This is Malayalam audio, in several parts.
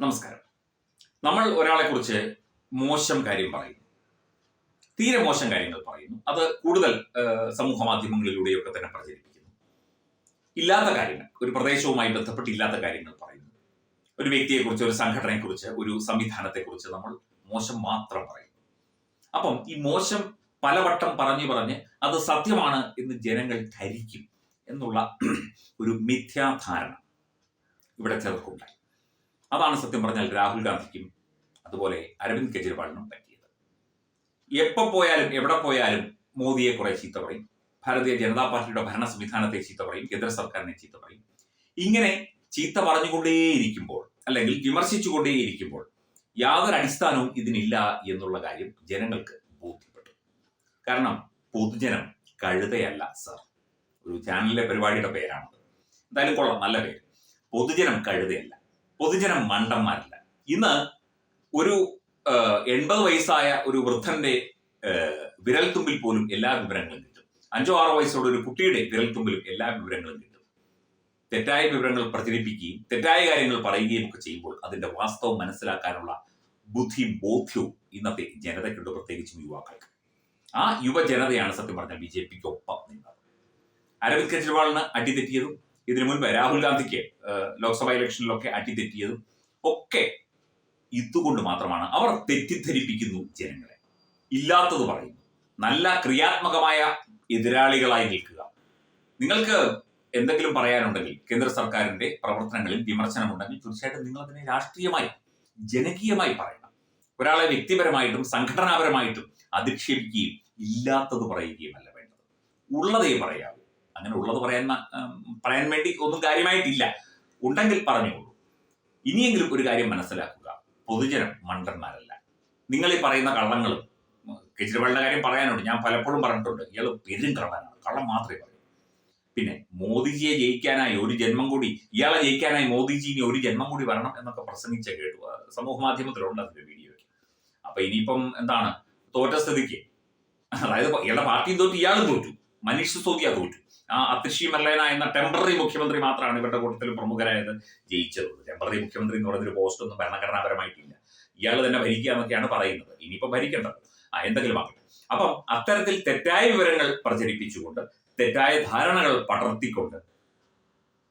നമസ്കാരം. നമ്മൾ ഒരാളെ കുറിച്ച് മോശം കാര്യം പറയുന്നു. തീരെ മോശം കാര്യങ്ങൾ പറയുന്നു. അത് കൂടുതൽ സമൂഹ മാധ്യമങ്ങളിലൂടെയൊക്കെ തന്നെ പ്രചരിപ്പിക്കുന്നു. ഇല്ലാത്ത കാര്യങ്ങൾ ഒരു പ്രദേശവുമായി ബന്ധപ്പെട്ട് ഇല്ലാത്ത കാര്യങ്ങൾ പറയുന്നു. ഒരു വ്യക്തിയെക്കുറിച്ച് ഒരു സംഘടനയെക്കുറിച്ച് ഒരു സംവിധാനത്തെക്കുറിച്ച് നമ്മൾ മോശം മാത്രം പറയുന്നു. അപ്പം ഈ മോശം പലവട്ടം പറഞ്ഞു പറഞ്ഞ് അത് സത്യമാണ് എന്ന് ജനങ്ങൾ ധരിക്കും എന്നുള്ള ഒരു മിഥ്യാധാരണ ഇവിടെ ചിലർക്കുണ്ടായി. അതാണ് സത്യം പറഞ്ഞാൽ രാഹുൽ ഗാന്ധിക്കും അതുപോലെ അരവിന്ദ് കെജ്രിവാളിനും പറ്റിയത്. എപ്പോ പോയാലും എവിടെ പോയാലും മോദിയെ കുറെ ചീത്ത പറയും. ഭാരതീയ ജനതാ പാർട്ടിയുടെ ഭരണ സംവിധാനത്തെ ചീത്ത പറയും കേന്ദ്ര സർക്കാരിനെ ചീത്ത പറയും. ഇങ്ങനെ ചീത്ത പറഞ്ഞുകൊണ്ടേയിരിക്കുമ്പോൾ അല്ലെങ്കിൽ വിമർശിച്ചുകൊണ്ടേയിരിക്കുമ്പോൾ യാതൊരു അടിസ്ഥാനവും ഇതിനില്ല എന്നുള്ള കാര്യം ജനങ്ങൾക്ക് ബോധ്യപ്പെട്ടു. കാരണം പൊതുജനം കഴുതയല്ല സർ. ഒരു ചാനലിലെ പരിപാടിയുടെ പേരാണത്. എന്തായാലും കൊള്ളാം നല്ല പേര്. പൊതുജനം കഴുതയല്ല. പൊതുജനം മണ്ടന്മാരില്ല. ഇന്ന് ഒരു എൺപത് വയസ്സായ ഒരു വൃദ്ധന്റെ വിരൽത്തുമ്പിൽ പോലും എല്ലാ വിവരങ്ങളും കിട്ടും. അഞ്ചോ ആറോ വയസ്സുള്ള ഒരു കുട്ടിയുടെ വിരൽത്തുമ്പിലും എല്ലാ വിവരങ്ങളും കിട്ടും. തെറ്റായ വിവരങ്ങൾ പ്രചരിപ്പിക്കുകയും തെറ്റായ കാര്യങ്ങൾ പറയുകയും ഒക്കെ ചെയ്യുമ്പോൾ അതിന്റെ വാസ്തവം മനസ്സിലാക്കാനുള്ള ബുദ്ധി ബോധ്യവും ഇന്നത്തെ ജനതയ്ക്കുണ്ട് പ്രത്യേകിച്ചും യുവാക്കൾക്ക്. ആ യുവജനതയാണ് സത്യം പറഞ്ഞാൽ ബി ജെ പിക്ക് ഒപ്പം നിന്നത്. അരവിന്ദ് കെജ്രിവാളിന് അടിതെറ്റിയതും ഇതിനു മുൻപ് രാഹുൽ ഗാന്ധിക്ക് ലോക്സഭാ ഇലക്ഷനിലൊക്കെ അടിതെറ്റിയതും ഒക്കെ ഇതുകൊണ്ട് മാത്രമാണ് അവർ തെറ്റിദ്ധരിപ്പിക്കുന്നു ജനങ്ങളെ. ഇല്ലാത്തത് പറയുന്നു. നല്ല ക്രിയാത്മകമായ എതിരാളികളായി നിൽക്കുക. നിങ്ങൾക്ക് എന്തെങ്കിലും പറയാനുണ്ടെങ്കിൽ കേന്ദ്ര സർക്കാരിന്റെ പ്രവർത്തനങ്ങളിൽ വിമർശനമുണ്ടെങ്കിൽ തീർച്ചയായിട്ടും നിങ്ങൾ അതിനെ രാഷ്ട്രീയമായി ജനകീയമായി പറയണം. ഒരാളെ വ്യക്തിപരമായിട്ടും സംഘടനാപരമായിട്ടും അധിക്ഷേപിക്കുകയും ഇല്ലാത്തത് പറയുകയുമല്ല വേണ്ടത്. ഉള്ളതേ പറയാവൂ. അങ്ങനെ ഉള്ളത് പറയാൻ പറയാൻ വേണ്ടി ഒന്നും കാര്യമായിട്ടില്ല. ഉണ്ടെങ്കിൽ പറഞ്ഞോളൂ ഇനിയെങ്കിലും ഒരു കാര്യം മനസ്സിലാക്കുക. പൊതുജനം മണ്ടന്മാരല്ല. നിങ്ങൾ ഈ പറയുന്ന കള്ളങ്ങൾ കെജ്രിവാളിന്റെ കാര്യം പറയാനുണ്ട്. ഞാൻ പലപ്പോഴും പറഞ്ഞിട്ടുണ്ട്. ഇയാൾ പെരും കള്ളനാണ്. കള്ളം മാത്രമേ പറയൂ. പിന്നെ മോദിജിയെ ജയിക്കാനായി ഒരു ജന്മം കൂടി ഇയാളെ ജയിക്കാനായി മോദിജി ഇനി ഒരു ജന്മം കൂടി വരണം എന്നൊക്കെ പ്രസംഗിച്ച കേട്ടു. സമൂഹ മാധ്യമത്തിലുണ്ട് അതിന്റെ വീഡിയോയ്ക്ക് അപ്പൊ ഇനിയിപ്പം എന്താണ്? തോറ്റ സ്ഥിതിക്ക്. അതായത് ഇയാളുടെ പാർട്ടിയും തോറ്റു ഇയാളും തോറ്റു. മനീഷ് സിസോദിയ തോറ്റു. ആ അതിഷി മെർലേന എന്ന ടെമ്പററി മുഖ്യമന്ത്രി മാത്രമാണ് ഇവരുടെ കൂട്ടത്തിൽ പ്രമുഖരായത് ജയിച്ചത് ടെമ്പററി മുഖ്യമന്ത്രി എന്ന് പറയുന്ന ഒരു പോസ്റ്റ് ഒന്നും ഭരണഘടനാപരമായിട്ടില്ല. ഇയാൾ തന്നെ ഭരിക്കുക എന്നൊക്കെയാണ് പറയുന്നത്. ഇനിയിപ്പോ ഭരിക്കേണ്ടത്. ആ എന്തെങ്കിലും ആകട്ടെ. അപ്പം അത്തരത്തിൽ തെറ്റായ വിവരങ്ങൾ പ്രചരിപ്പിച്ചുകൊണ്ട് തെറ്റായ ധാരണകൾ പടർത്തിക്കൊണ്ട്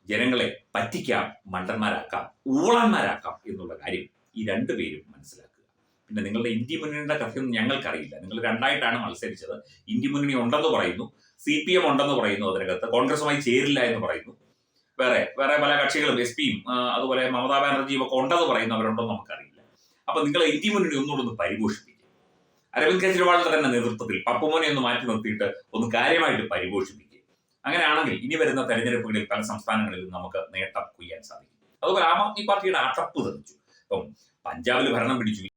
ജനങ്ങളെ പറ്റിക്കാം മണ്ടന്മാരാക്കാം ഊളന്മാരാക്കാം എന്നുള്ള കാര്യം ഈ രണ്ടുപേരും മനസ്സിലാക്കുക പിന്നെ നിങ്ങളുടെ ഇന്ത്യ മുന്നണിയുടെ കഥയൊന്നും ഞങ്ങൾക്കറിയില്ല. നിങ്ങൾ രണ്ടായിട്ടാണ് മത്സരിച്ചത്. ഇന്ത്യ മുന്നണി ഉണ്ടെന്ന് പറയുന്നു. സി പി എം ഉണ്ടെന്ന് പറയുന്നു അതിനകത്ത്. കോൺഗ്രസുമായി ചേരില്ല എന്ന് പറയുന്നു. വേറെ വേറെ പല കക്ഷികളും എസ് പിയും അതുപോലെ മമതാ ബാനർജിയും ഒക്കെ ഉണ്ടെന്ന് പറയുന്നു. അവരുണ്ടെന്ന് നമുക്കറിയില്ല. അപ്പൊ നിങ്ങൾ ഇന്ത്യ മുന്നണി ഒന്നുകൂടെ ഒന്ന് പരിപോഷിപ്പിക്കും. അരവിന്ദ് കെജ്രിവാളിന്റെ തന്നെ നേതൃത്വത്തിൽ പപ്പുമോനെ ഒന്ന് മാറ്റി നിർത്തിയിട്ട് ഒന്ന് കാര്യമായിട്ട് പരിപോഷിപ്പിക്കും. അങ്ങനെയാണെങ്കിൽ ഇനി വരുന്ന തെരഞ്ഞെടുപ്പുകളിൽ പല സംസ്ഥാനങ്ങളിലും നമുക്ക് നേട്ടം കൊയ്യാൻ സാധിക്കും. അതുപോലെ ആം ആദ്മി പാർട്ടിയുടെ അടപ്പ് തെളിച്ചു. ഇപ്പം പഞ്ചാബിൽ ഭരണം പിടിച്ചു.